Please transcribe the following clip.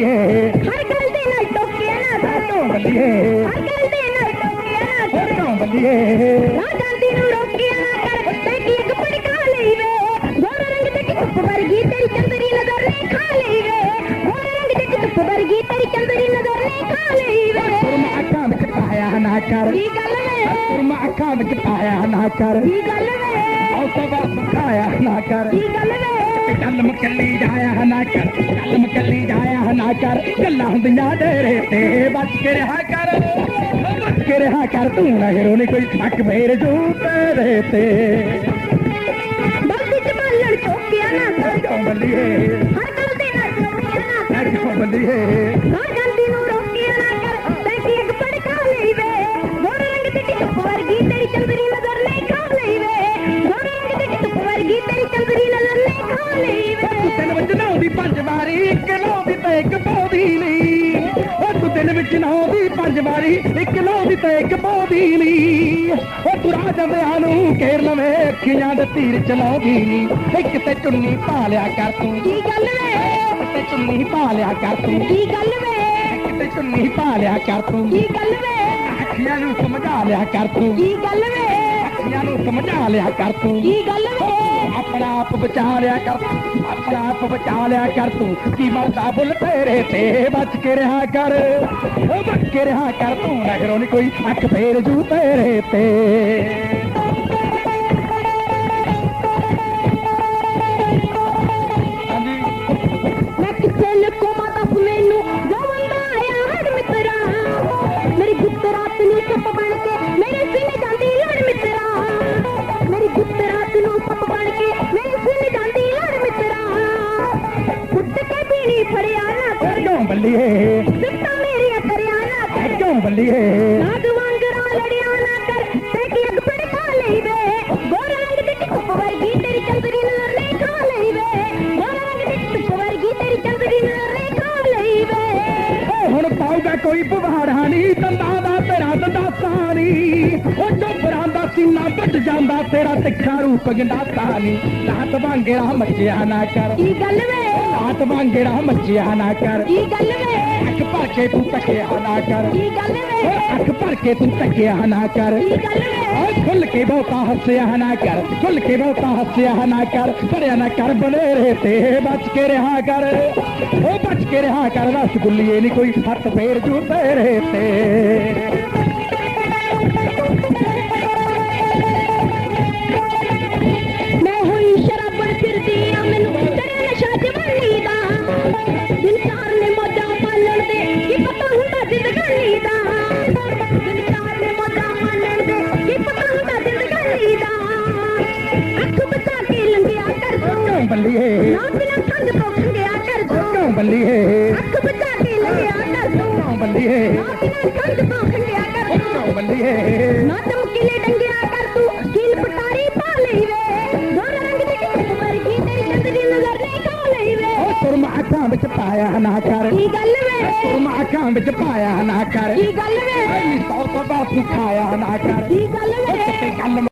ਬੱਲੀਏ ਹਰ ਗੱਲ ਦੇ ਨਾਲ ਟੋਕਿਆ ਨਾ ਕਰ ਬੱਲੀਏ ਹਰ ਗੱਲ ਦੇ ਨਾਲ ਟੋਕਿਆ ਨਾ ਕਰ ਬੱਲੀਏ ਨਾ ਜਾਂਦੀ ਨੂੰ ਰੋਕਿਆ ਨਾ ਕਰ ਕੀ ਇੱਕ ਪੜਕਾ ਲਈ ਵੇ ਗੋਰਾ ਰੰਗ ਦੇ ਧੁੱਪ ਵਰਗੀ ਤੇਰੀ ਚੰਦਰੀ ਨਜ਼ਰ ਨੇ ਖਾ ਲਈ ਵੇ ਗੋਰਾ ਰੰਗ ਦੇ ਧੁੱਪ ਵਰਗੀ ਤੇਰੀ ਚੰਦਰੀ ਨਜ਼ਰ ਨੇ ਖਾ ਲਈ ਵੇ ਸੁਰਮਾ ਅੱਖਾਂ ਵਿੱਚ ਪਾਇਆ ਨਾ ਕਰ। ਕੀ ਗੱਲ ਵੇ? ਸੁਰਮਾ ਅੱਖਾਂ ਵਿੱਚ ਪਾਇਆ ਨਾ ਕਰ। ਕੀ ਗੱਲ ਵੇ? ਉਸੇ ਵਾਰ ਸੁਖਾਇਆ ਨਾ ਕਰ। ਕੀ ਗੱਲ ਵੇ? ਗੱਲ ਮਕੱਲੀ ਜਾਇਆ ਨਾ ਕਰ। ਗੱਲ ਨਾ ਕਰ ਗੱਲਾਂ ਹੁੰਦੀਆਂ ਡੇਰੇ ਤੇ। ਬਚ ਕੇ ਰਿਹਾ ਕਰ ਬਚ ਕੇ ਰਿਹਾ ਕਰ ਤੂੰ ਨਾ ਹੀਰੋ ਨਹੀਂ ਕੋਈ ਅੱਖ ਫੇਰ ਜੂ ਤੇਰੇ ਤੇ। ਬਲਦੀ ਚ ਬਾਲਣ ਟੋਕਿਆ ਨਾ ਹਰ ਗੱਲ ਦੇ ਨਾਲ ਟੋਕਿਆ ਨਾ ਕਰ ਕਿਉਂ ਬੱਲੀਏ ਨਾ ਜਾਂਦੀ ਨੂੰ ਰੋਕਿਆ ਨਾ ਕਰ। ਤੇ ਕੀ ਇੱਕ ਪੜਕਾ ਲਈ ਵੇ ਗੋਰਾ ਰੰਗ ਦੀ ਧੁੱਪ ਵਰਗੀ ਤੇਰੀ ਚੰਦਰੀ ਨਜ਼ਰ ਨੇ ਖਾ ਲਈ ਵੇ ਗੋਰਾ ਰੰਗ ਦੀ ਧੁੱਪ ਵਰਗੀ ਤੇਰੀ ਚੰਦਰੀ ਨਜ਼ਰ ਨੇ ਖਾ ਲਈ ਵੇ ਤੂੰ ਦਿਨ ਵਿੱਚ ਨਹਾਉਂਦੀ ਪੰਜ ਵਾਰੀ ਇੱਕ ਤੇ ਇੱਕ ਪਾਉਂਦੀ ਨਹੀਂ। ਉਹ ਤੂੰ ਦਿਨ ਵਿੱਚ ਨਹਾਉਂਦੀ ਪੰਜ ਵਾਰੀ ਇੱਕ ਨਹਾਉਂਦੀ ਤੇ ਇੱਕ ਪਾਉਂਦੀ ਨਹੀਂ। ਉਹ ਤੂੰ ਰਾਹ ਜਾਂਦਿਆਂ ਨੂੰ ਘੇਰ ਲਵੇਂ ਅੱਖੀਆਂ ਦੇ ਤੀਰ ਚਲਾਉਂਦੀ ਨਹੀਂ। ਇੱਕ ਤੇ ਚੁੰਨੀ ਪਾ ਲਿਆ ਕਰ ਤੂੰ। ਕੀ ਗੱਲ ਵੇ? ਤੇ ਚੁੰਨੀ ਪਾ ਲਿਆ ਕਰ ਤੂੰ। ਕੀ ਗੱਲ ਵੇ? ਤੇ ਚੁੰਨੀ ਪਾ ਲਿਆ ਕਰ ਤੂੰ। ਕੀ ਗੱਲ ਵੇ? ਅੱਖੀਆਂ ਨੂੰ ਸਮਝਾ ਲਿਆ ਕਰ ਤੂੰ। ਕੀ ਗੱਲ ਵੇ? ਅੱਖੀਆਂ ਨੂੰ ਸਮਝਾ ਲਿਆ ਕਰ ਤੂੰ। ਕੀ ਗੱਲ ਵੇ? ਆਪਣਾ ਆਪ ਬਚਾ ਲਿਆ ਕਰ ਆਪਣਾ ਆਪ ਬਚਾ ਲਿਆ ਕਰ ਤੂੰ। ਕੀ ਮਰਦਾ ਬੁੱਲ ਤੇਰੇ ਤੇ ਬਚ ਕੇ ਰਿਹਾ ਕਰ। ਉਹ ਬਚ ਕੇ ਰਿਹਾ ਕਰ ਤੂੰ ਨਗਰੋਂ ਨੀ ਕੋਈ ਅੱਖ ਫੇਰ ਜੂ ਤੇਰੇ ਤੇ। ਕਰ ਕਿਉਂ ਪਾਉਗਾ ਕੋਈ ਪਵਾੜਾ ਨਹੀਂ ਦੰਦਾਂ ਦਾ ਤੇਰਾ ਦੰਦਾਸਾ ਨਹੀਂ। ਉਹ ਚੋਬਰਾਂ ਦਾ ਸੀਨਾ ਵੱਢ ਜਾਂਦਾ ਤੇਰਾ ਤਿੱਖਾ ਰੂਪ ਗੰਡਾਸਾ ਨਹੀਂ। ਲਾਤ ਵਾਂਗੜਾ ਮੱਚਿਆ ਨਾ ਕਰ। ਕੀ ਗੱਲ ਵੇ? ਲਾਤ ਵਾਂਗੜਾ ਮੱਚਿਆ ਨਾ ਕਰ। ਕੀ ਗੱਲ ਵੇ? ਭਰ ਕੇ ਤੂੰ ਤੱਕਿਆ ਨਾ ਕਰ। ਕੀ ਗੱਲ ਵੇ ਅੱਖ ਭਰ ਕੇ ਤੂੰ ਤੱਕਿਆ ਨਾ ਕਰ। ਕੀ ਗੱਲ ਵੇ ਓ ਖੁੱਲ ਕੇ ਬਹੁਤਾ ਹੱਸਿਆ ਨਾ ਕਰ। ਖੁੱਲ ਕੇ ਬਹੁਤਾ ਹੱਸਿਆ ਨਾ ਕਰ। ਭਰਿਆ ਨਾ ਕਰ ਬਨੇਰੇ ਤੇ ਬਚ ਕੇ ਰਿਹਾ ਕਰ। ਓ ਬਚ ਕੇ ਰਿਹਾ ਕਰ ਰਸਗੁੱਲੀਏ ਨਹੀਂ ਕੋਈ ਹੱਥ ਫੇਰ ਜੂ ਤੇਰੇ ਤੇ। ਮੈਂ ਹੋਈ ਸ਼ਰਾਬਣ ਫਿਰਦੀ ਆ ਮੈਨੂੰ ਤੇਰੇ ਨਸ਼ਾ ਜਵਾਨੀ ਦਾ। ਬਿਨਾ ਖੰਡ ਤੋਂ ਖੰਗਿਆ ਕਰ ਤੂੰ ਬੱਲੀਏ ਅੱਖ ਬਚਾ ਕੇ ਲੰਘਿਆ ਕਰ ਤੂੰ ਬੱਲੀਏ ਨਾ ਬਿਨਾ ਖੰਡ ਤੋਂ ਖੰਗਿਆ ਕਰ ਤੂੰ ਬੱਲੀਏ ਨਾ ਚਮਕੀਲੇ ਡੰਗਿਆ ਕਰ ਤੂੰ ਕੀਲ ਪਟਾਰੀ ਪਾ ਲਈ ਵੇ? ਗੋਰਾ ਰੰਗ ਦੀ ਧੁੱਪ ਵਰਗੀ ਤੇਰੀ ਚੰਦਰੀ ਨਜ਼ਰ ਨੇ ਖਾ ਲਈ ਵੇ? ਓ ਸੁਰਮਾ ਅੱਖਾਂ ਵਿੱਚ ਪਾਇਆ ਨਾ ਕਰ ਕੀ ਗੱਲ ਵੇ ਸੁਰਮਾ ਅੱਖਾਂ ਵਿੱਚ ਪਾਇਆ ਨਾ ਕਰ। ਕੀ ਗੱਲ ਵੇ? ਐਨੀ ਤੌਰ ਤੋਂ ਬਾਤ ਖਾਇਆ ਨਾ ਕਰ ਕੀ ਗੱਲ ਵੇ